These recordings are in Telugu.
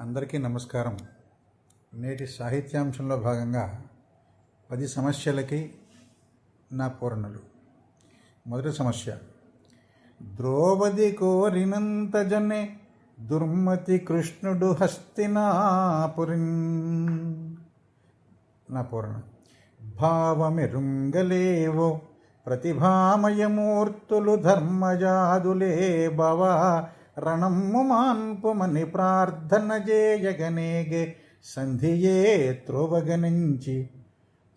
అందరికీ నమస్కారం. నేటి సాహిత్యాంశంలో భాగంగా పది సమస్యలకి నా పూరణలు. మొదటి సమస్య ద్రౌపది కోరినంత జనే దుర్మతి కృష్ణుడు హస్తినాపురిన్ నా పూరణ భావమిరుంగలేవో ప్రతిభామయమూర్తులు ధర్మజాదులే భవ రణమ్ము మాన్పుమని ప్రార్థన చేయగనేగే సంధియే త్రోవగనించి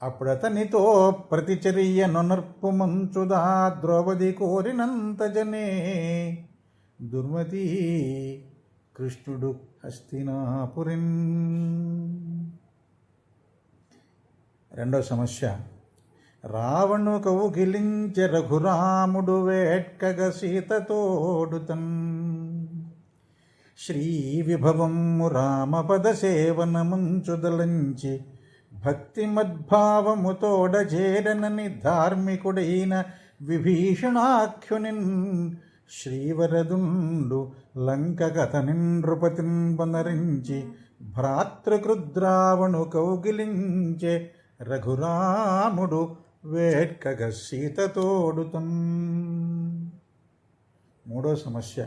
అప్పుడతనితో ప్రతిచర్య నొనర్పు మంచుదా ద్రౌపది కోరినంత జనే. దుర్మతి కృష్ణుడు హస్తినాపురిన్ రెండో సమస్య. రావణు కౌగిలించె రఘురాముడు వేట్కగ సీతతోడుతన్ శ్రీ విభవము రామపద సేవనముంచుదలంచి భక్తి మద్భావముతోడ చేరనని ధార్మికుడైన విభీషణాఖ్యునిన్ శ్రీవరదుండు లంకగతనిన్ నృపతిన్ బనరించి భ్రాతృకృద్రావణు కౌగిలించే రఘురాముడు వేట్కగ సీతతోడుతం. మూడో సమస్య.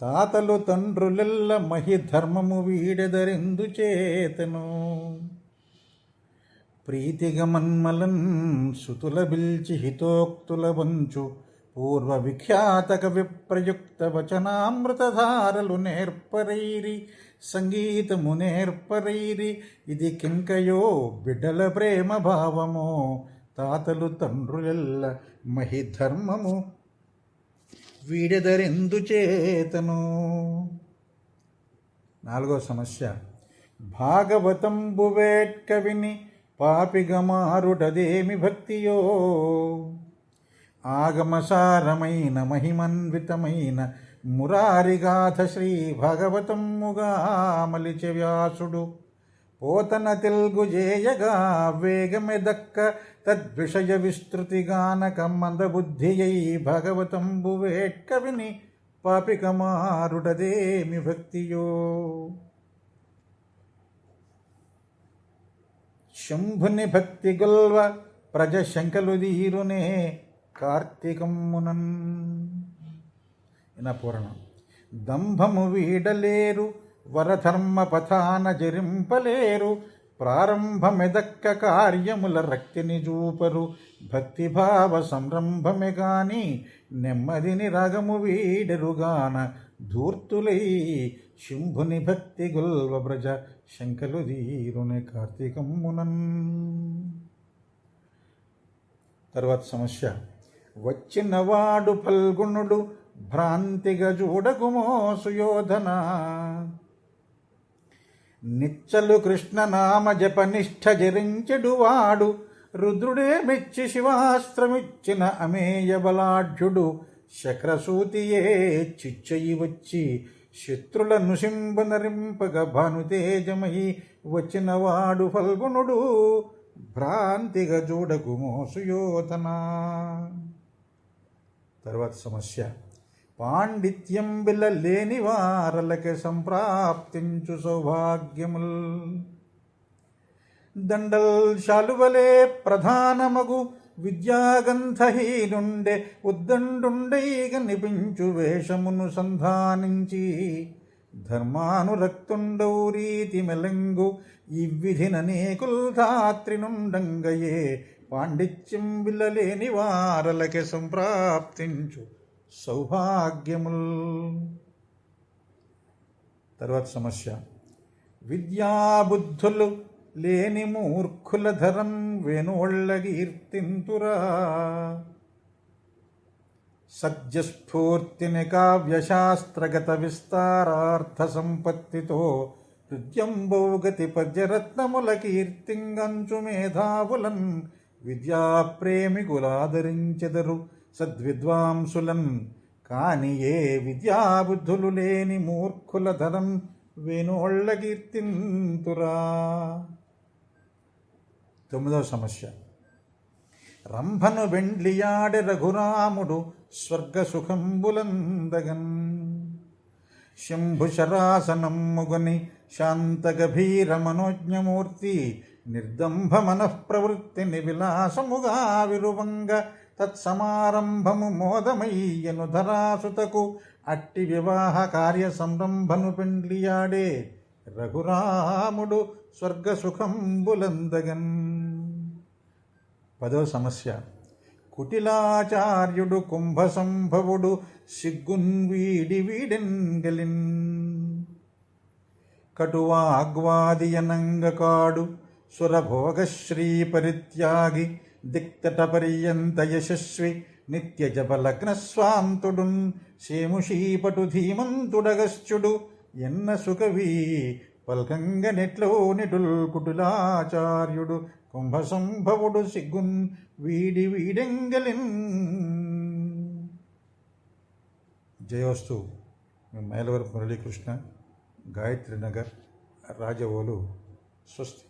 తాతలు తండ్రులెల్ల మహి ధర్మము వీడెదరెందు చేతను. ప్రీతిగ మన్మలన్ సుతుల బిల్చి హితోక్తుల వంచు పూర్వ విఖ్యాత కవి ప్రయుక్త వచనామృతధారలు నేర్పరైరి సంగీతము నేర్పరైరి ఇది కింకయో బిడ్డల ప్రేమ భావమో. తాతలు తండ్రులెల్ల మహి ధర్మము వీడెదరెందుచేతను? నాలుగో సమస్య. భాగవతంబు వేట్కవిని పాపిగమారుడదేమి భక్తియో? ఆగమసారమైన మహిమన్వితమైన మురారిగాథ శ్రీ భాగవతముగా మలిచ వ్యాసుడు పోతన తెలుగు జేయగా వేగమెదక్క తద్విషయ విస్తృతిగానక మందబుద్ధియై భగవతంబు వేట్కవిని పాపికమారుడదేమి భక్తియో. శంభుని భక్తి గొల్వ ప్రజ శంకలు దీరునే కార్తీకమ్మునన్ ఇన పూరణం. దంభము వీడలేరు వరధర్మ పథాన జరింపలేరు ప్రారంభమెదక్క కార్యముల రక్తిని చూపరు భక్తిభావ సంరంభమే గాని నెమ్మదిని రాగము వీడెరుగాన ధూర్తులై శంభుని భక్తి గుల్వ బ్రజ శంకలు దీరుని కార్తీకమ్మునన్ తర్వాత సమస్య. వచ్చినవాడు ఫల్గుణుడు భ్రాంతిగా చూడకుమో సుయోధనా. నిచ్చలు కృష్ణనామ జపనిష్ఠ జరించెడు వాడు. రుద్రుడే మెచ్చి శివాస్త్రమిచ్చిన అమేయ బలాఢ్యుడు. శక్రసూతియే చిచ్చయి వచ్చి శత్రుల నృసింబనరింపగ భానుతేజమయి వచ్చినవాడు ఫల్గుణుడు భ్రాంతిగా చూడకు సుయోధన తర్వాత సమస్య. పాండిత్యం బిల్ల లేని వారలకి సంప్రాప్తించు సౌభాగ్యముల్. దండల్ శాలువలే ప్రధానమగు విద్యాగంధహీనుండే ఉద్దండుండైగ నిపించు వేషమును సంధానించి ధర్మానురక్తుండౌ రీతి మెలంగు ఇవ్విధిననేకుల్ ధాత్రి నుండంగయే పాండిత్యం బిల్లలేని వారలకి సంప్రాప్తించు సౌభాగ్యముల్. తర్వాత సమస్య. విద్యాబుద్ధులు లేని మూర్ఖుల ధరం వేణోళ్ళగీర్తింతురా సద్యస్ఫూర్తిని కావ్యశాస్త్రగత విస్తారార్థ సంపత్తితో హృద్యంబౌగతి పద్యరత్నముల కీర్తింగంచు మేధావులన్ విద్యాప్రేమికులాదరించెదరు. సద్విద్వాంసులం. కాని ఏ విద్యాబుద్ధులు లేని మూర్ఖుల ధనం వేణోళ్ళ కీర్తింతురా. తొమ్మిదవ సమస్య. రంభను వెండ్లియాడి రఘురాముడు స్వర్గ సుఖంబులందగన్ శంభుశరాసనమ్ముగని శాంతగభీర మనోజ్ఞమూర్తి నిర్దంభ మనఃప్రవృత్తిని విలాసముగా విరువంగ తత్సమారంభము మోదమయ్యను ధరాసుతకు అట్టి వివాహ కార్య సంరంభను పెండ్లియాడే రఘురాముడు స్వర్గసుఖంబులందగన్. పదో సమస్య. కుటిలాచార్యుడు కుంభ సంభవుడు సిగ్గున్ వీడి వీడెన్గలిన్ కటువాగ్వాదియనంగకాడు సురభోగశ్రీ పరిత్యాగి దిక్తటపర్యంత యశస్వి నిత్య జపలగ్న స్వాంతుడున్ సేముషీపటు ధీమంతుడగశ్చుడు ఎన్న సుకవి పల్కంగ నెట్లో నిటుల్ కుటులాచార్యుడు కుంభసంభవుడు సిగ్గున్ వీడి వీడెంగలిన్ జయోస్తు మేలవరపు మురళీకృష్ణ గాయత్రి నగర్ రాజవోలు స్వస్తి।